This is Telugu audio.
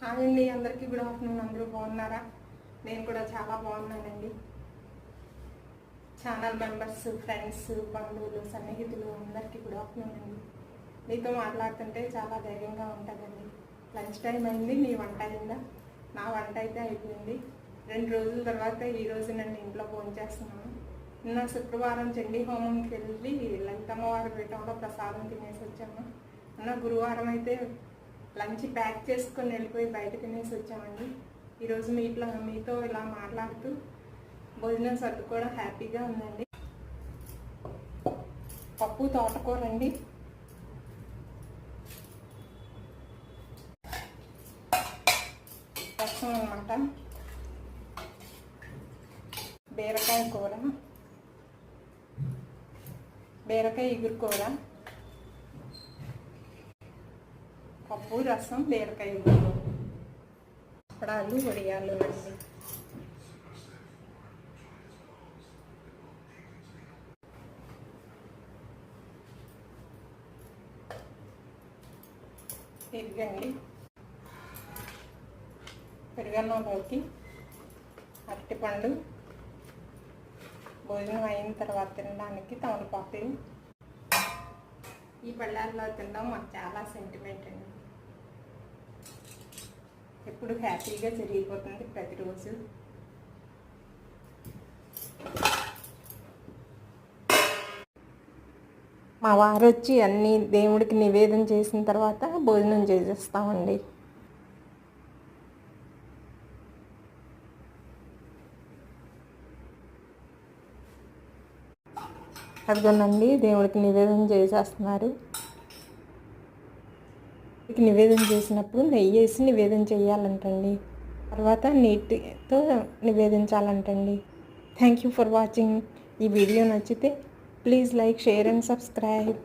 హాయ్ అండి అందరికీ గుడ్ ఆఫ్టర్నూన్ అందరూ బాగున్నారా? నేను కూడా చాలా బాగున్నానండి. ఛానల్ మెంబర్స్ ఫ్రెండ్స్ బంధువులు సన్నిహితులు అందరికీ గుడ్ ఆఫ్టర్నూన్ అండి. మీతో మాట్లాడుతుంటే చాలా ధైర్యంగా ఉంటుందండి లంచ్ టైం అయింది మీ వంట అయిందా? నా వంట అయితే అయిపోయింది. రెండు రోజుల తర్వాత ఈ రోజు నన్ను ఇంట్లో ఫోన్ చేస్తున్నాను. నిన్న శుక్రవారం చండీ హోమంకి వెళ్ళి లలితమ్మవారి పీఠంలో ప్రసాదం తినేసి వచ్చాము నిన్న గురువారం అయితే లంచ్ ప్యాక్ చేసుకొని వెళ్ళిపోయి బయట తినేసి వచ్చామండి. ఈరోజు మీ ఇట్లా మీతో ఇలా మాట్లాడుతూ భోజనం సర్దుకోవడం హ్యాపీగా ఉందండి. పప్పు తోటకూర అండి. రసం అనమాట బీరకాయ కూర. బీరకాయ ఇగురు కూర. పప్పు రసం బీరకాయ ఇగురు అప్పడాలు వడియాలు అండి పెరిగండి పెరుగన్నంలోకి అరటిపండు భోజనం అయిన తర్వాత తినడానికి తమలపాకులు. ఈ బళ్ళాల్లో తినడం మాకు చాలా సెంటిమెంట్ అండి. ఎప్పుడు హ్యాపీగా జరిగిపోతుంది ప్రతిరోజు. మా వారు వచ్చి అన్నీ దేవుడికి నివేదన చేసిన తర్వాత భోజనం చేసేస్తామండి. అదిగోనండి దేవుడికి నివేదన చేసేస్తున్నారు. నివేదన చేసినప్పుడు నెయ్యి వేసి నివేదన చేయాలంటండి. తర్వాత నీటితో నివేదించాలంటండి. థ్యాంక్ యూ ఫర్ వాచింగ్ ఈ వీడియో నచ్చితే please like share and subscribe.